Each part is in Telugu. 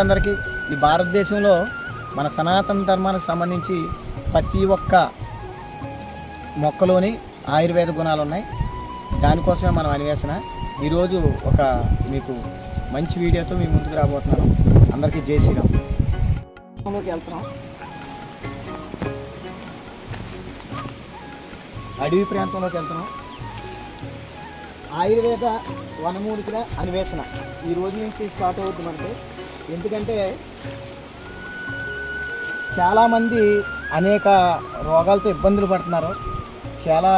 అందరికీ ఈ భారతదేశంలో మన సనాతన ధర్మానికి సంబంధించి ప్రతి ఒక్క మొక్కలోని ఆయుర్వేద గుణాలు ఉన్నాయి. దానికోసమే మనం అన్వేషణ ఈరోజు ఒక మీకు మంచి వీడియోతో మీ ముందుకు రాబోతున్నాను. అందరికీ జై శ్రీరామ్. వెళ్తున్నాం. అడవి ప్రాంతంలోకి వెళ్తున్నాం. ఆయుర్వేద వనమూలికల అన్వేషణ ఈ రోజు నుంచి స్టార్ట్ అవుతుందంటే మనకి ఎందుకంటే చాలామంది అనేక రోగాలతో ఇబ్బందులు పడుతున్నారు. చాలా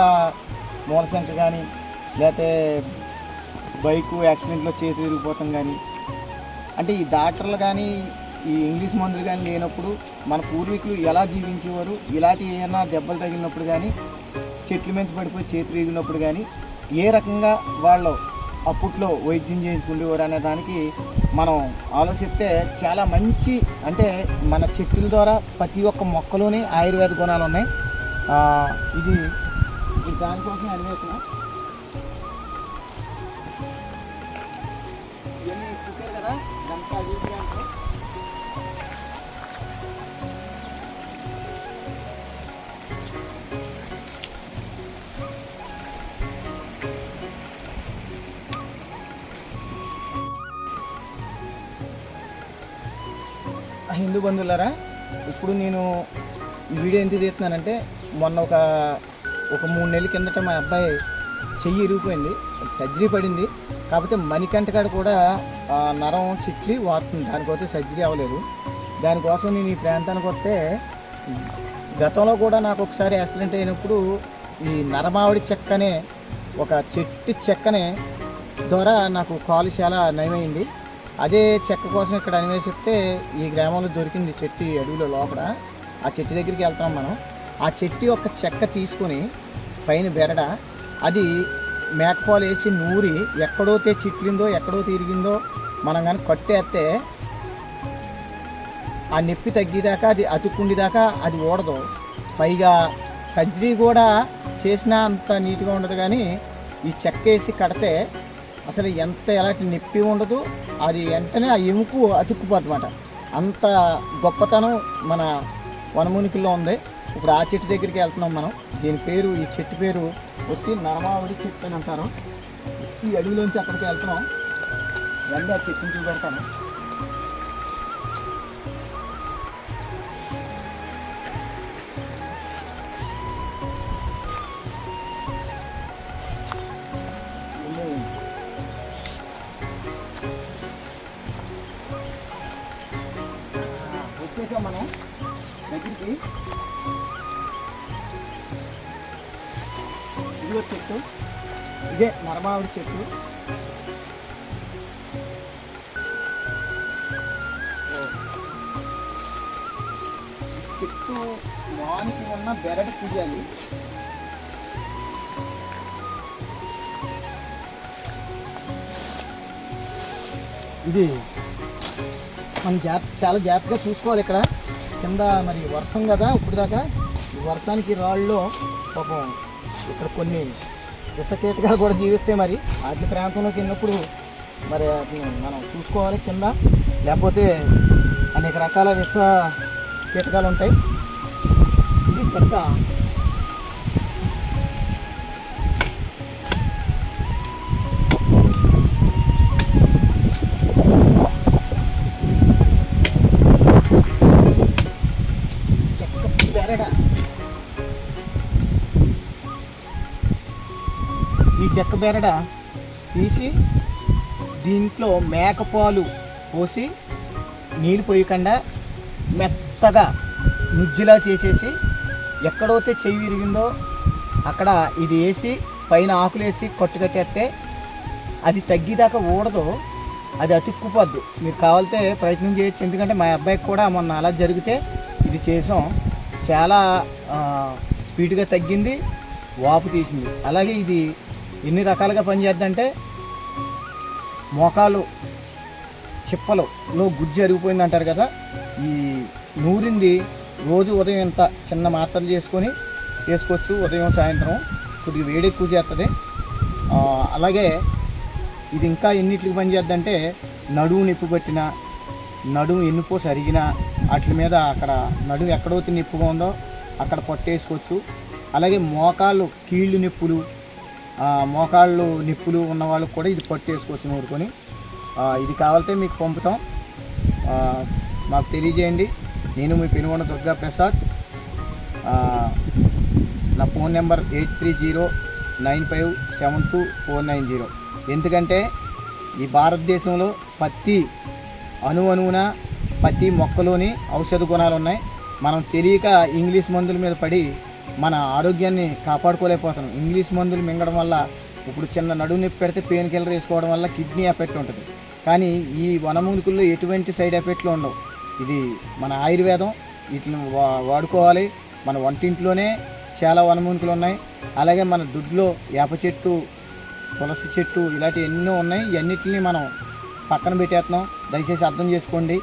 మూలశంక కానీ లేకపోతే బైకు యాక్సిడెంట్లో చేతి విరిగిపోతాం కానీ అంటే ఈ డాక్టర్లు కానీ ఈ ఇంగ్లీష్ మందులు కానీ లేనప్పుడు మన పూర్వీకులు ఎలా జీవించేవారు? ఇలాంటి ఏమైనా దెబ్బలు తగిలినప్పుడు కానీ చెట్లు మించి పడిపోయి చేతి విరిగినప్పుడు కానీ ఏ రకంగా వాళ్ళు అప్పట్లో వైద్యం చేయించుకునేవారు అనే దానికి మనం ఆలోచిస్తే చాలా మంచి అంటే మన చెట్టుల ద్వారా ప్రతి ఒక్క మొక్కలోనే ఆయుర్వేద గుణాలు ఉన్నాయి. ఇది దానికోసం అన్వేషణ ఇవన్నీ కదా? హిందూ బంధువులారా ఇప్పుడు నేను ఈ వీడియో ఎందుకు తీస్తున్నానంటే మొన్న ఒక ఒక మూడు నెలల కిందట మా అబ్బాయి చెయ్యి ఇరిగిపోయింది సర్జరీ పడింది. కాకపోతే మణికంట కాడ కూడా నరం చిట్లి వాడుతుంది. దానికోసం సర్జరీ అవ్వలేదు. దానికోసం నేను ఈ ప్రాంతానికి వస్తే గతంలో కూడా నాకు ఒకసారి యాక్సిడెంట్ అయినప్పుడు ఈ నరమావిడి చెక్కనే ఒక చెట్టు చెక్కనే ద్వారా నాకు కాలు చాలా నయమైంది. అదే చెక్క కోసం ఇక్కడ అనివేసిస్తే ఈ గ్రామంలో దొరికింది చెట్టు అడవిలో లోపల. ఆ చెట్టు దగ్గరికి వెళ్తున్నాం మనం. ఆ చెట్టు యొక్క చెక్క తీసుకొని పైన బెరడ అది మేకపాలు వేసి నూరి ఎక్కడోతే చిట్లిందో ఎక్కడో తిరిగిందో మనం కానీ కట్టేస్తే ఆ నొప్పి తగ్గేదాకా అది అతుక్కుండేదాకా అది ఓడదు పైగా సర్జరీ కూడా చేసినా అంత నీట్గా ఉండదు కానీ ఈ చెక్క వేసి కడితే అసలు ఎంత ఎలాంటి నొప్పి ఉండదు అది వెంటనే ఆ ఎముకు అతుక్కుపోతమాట అంత గొప్పతనం మన వనమునికిలో ఉంది. ఇప్పుడు ఆ చెట్టు దగ్గరికి వెళ్తున్నాం మనం. దీని పేరు ఈ చెట్టు పేరు వచ్చి నరమావడి చెట్టు అని అంటారు. ఈ అడవిలోంచి అక్కడికి వెళ్తున్నాం. వెళ్ళి ఆ చెట్టుని చూపెడతాను. వచ్చేసాం మనం. దగ్గరికి. ఇదిగో చెట్టు. ఇదే మరమావిడి చెట్టు. చెట్టు వానికి ఉన్న బెరడు తీయాలి ఇది మనం జాగ్రత్త చాలా జాగ్రత్తగా చూసుకోవాలి ఇక్కడ. కింద మరి వర్షం కదా ఇప్పుడు దాకా ఈ వర్షానికి రాళ్ళలో పాపం ఇక్కడ కొన్ని విషకీటకాలు కూడా జీవిస్తే మరి వాటి ప్రాంతంలోకి వెళ్ళినప్పుడు మరి అది మనం చూసుకోవాలి కింద. లేకపోతే అనేక రకాల విష కీటకాలు ఉంటాయి. ఇది చెక్క ఈ చెక్క బెరడ తీసి దీంట్లో మేకపాలు పోసి నీళ్ళు పోయకుండా మెత్తగా నుజ్జులా చేసేసి ఎక్కడైతే చెయ్యి విరిగిందో అక్కడ ఇది వేసి పైన ఆకులు వేసి కట్టేస్తే అది తగ్గిదాకా ఊడదు అది అతుక్కుపోద్ది. మీరు కావాలితే ప్రయత్నం చేయొచ్చు. ఎందుకంటే మా అబ్బాయికి కూడా మొన్న అలా జరిగితే ఇది చేసాం. చాలా స్పీడ్గా తగ్గింది వాపు తీసింది. అలాగే ఇది ఎన్ని రకాలుగా పనిచేద్దంటే మోకాలు చిప్పలలో గుజ్జు అరిగిపోయింది అంటారు కదా. ఈ నూరింది రోజు ఉదయం ఇంత చిన్న మాత్రలు చేసుకొని చేసుకోవచ్చు ఉదయం సాయంత్రం కొద్దిగా వేడి ఎక్కువ చేస్తుంది. అలాగే ఇది ఇంకా ఎన్నిటికి పనిచేద్దంటే నడువు నిప్పు పట్టిన నడుము ఎన్నుపోసి అరిగినా వాటి మీద అక్కడ నడుము ఎక్కడైతే నిప్పుగా ఉందో అక్కడ పట్టేసుకోవచ్చు. అలాగే మోకాళ్ళు కీళ్ళు నిప్పులు మోకాళ్ళు నిప్పులు ఉన్న వాళ్ళకి కూడా ఇది పట్టేసుకోవచ్చు నూరుకొని. ఇది కావాలంటే మీకు పంపుతాం. మాకు తెలియజేయండి. నేను మీ పెనుగొండ దుర్గా ప్రసాద్. నా phone number eight three zero nine five seven two four nine zero. ఎందుకంటే ఈ భారతదేశంలో ప్రతి అణు అణువున ప్రతి మొక్కలోని ఔషధ గుణాలు ఉన్నాయి మనం తెలియక ఇంగ్లీష్ మందుల మీద పడి మన ఆరోగ్యాన్ని కాపాడుకోలేకపోతున్నాం. ఇంగ్లీష్ మందులు మింగడం వల్ల ఇప్పుడు చిన్న నడువు నొప్పి పెడితే పెయిన్ కిల్లర్ వేసుకోవడం వల్ల కిడ్నీ ఎఫెక్ట్ ఉంటుంది. కానీ ఈ వనమూలికల్లో ఎటువంటి సైడ్ ఎఫెక్ట్లు ఉండవు. ఇది మన ఆయుర్వేదం. వీటిని వా- వాడుకోవాలి. మన వంటింట్లోనే చాలా వనమూలికలు ఉన్నాయి. అలాగే మన దుడ్లో వేప చెట్టు తులసి చెట్టు ఇలాంటి ఎన్నో ఉన్నాయి. ఇవన్నిటిని మనం పక్కన పెట్టేస్తున్నాం. దయచేసి అర్థం చేసుకోండి.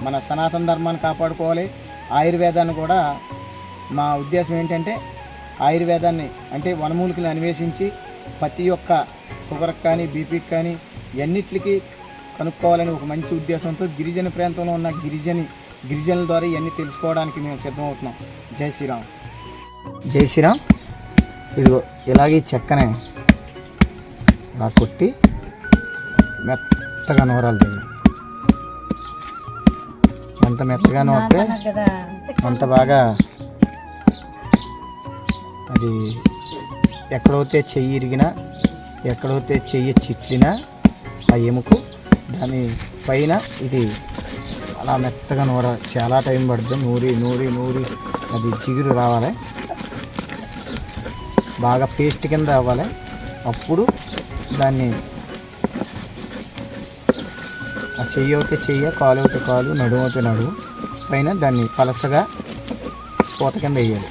మన సనాతన ధర్మాన్ని కాపాడుకోవాలి. ఆయుర్వేదాన్ని కూడా మా ఉద్దేశం ఏంటంటే ఆయుర్వేదాన్ని అంటే వనమూలికలను అన్వేషించి ప్రతి ఒక్క షుగర్కి కానీ బీపీకి కానీ ఇవన్నిటికి కనుక్కోవాలని ఒక మంచి ఉద్దేశంతో గిరిజన ప్రాంతంలో ఉన్న గిరిజని గిరిజనుల ద్వారా ఇవన్నీ తెలుసుకోవడానికి మేము సిద్ధమవుతున్నాం. జై శ్రీరామ్. జై శ్రీరామ్. ఇదిగో ఇలాగే ఈ చెక్కనే ఇలా కొట్టి మెత్తగా నూరాలి దీన్ని ఎంత మెత్తగా నూరితే అంత బాగా అది ఎక్కడైతే చెయ్యి ఇరిగినా ఎక్కడైతే చెయ్యి చిట్లినా ఆ ఎముకు దాని పైన ఇది అలా మెత్తగా నూర చాలా టైం పడుతుంది నూరి నూరి నూరి అది జిగురు రావాలి. బాగా పేస్ట్ కింద అవ్వాలి. అప్పుడు దాన్ని ఆ చెయ్యి అవుతే చెయ్యి కాలు అవుతే కాలు నడుము అవుతే నడుము పైన దాన్ని పలసగా పూత కింద వేయాలి.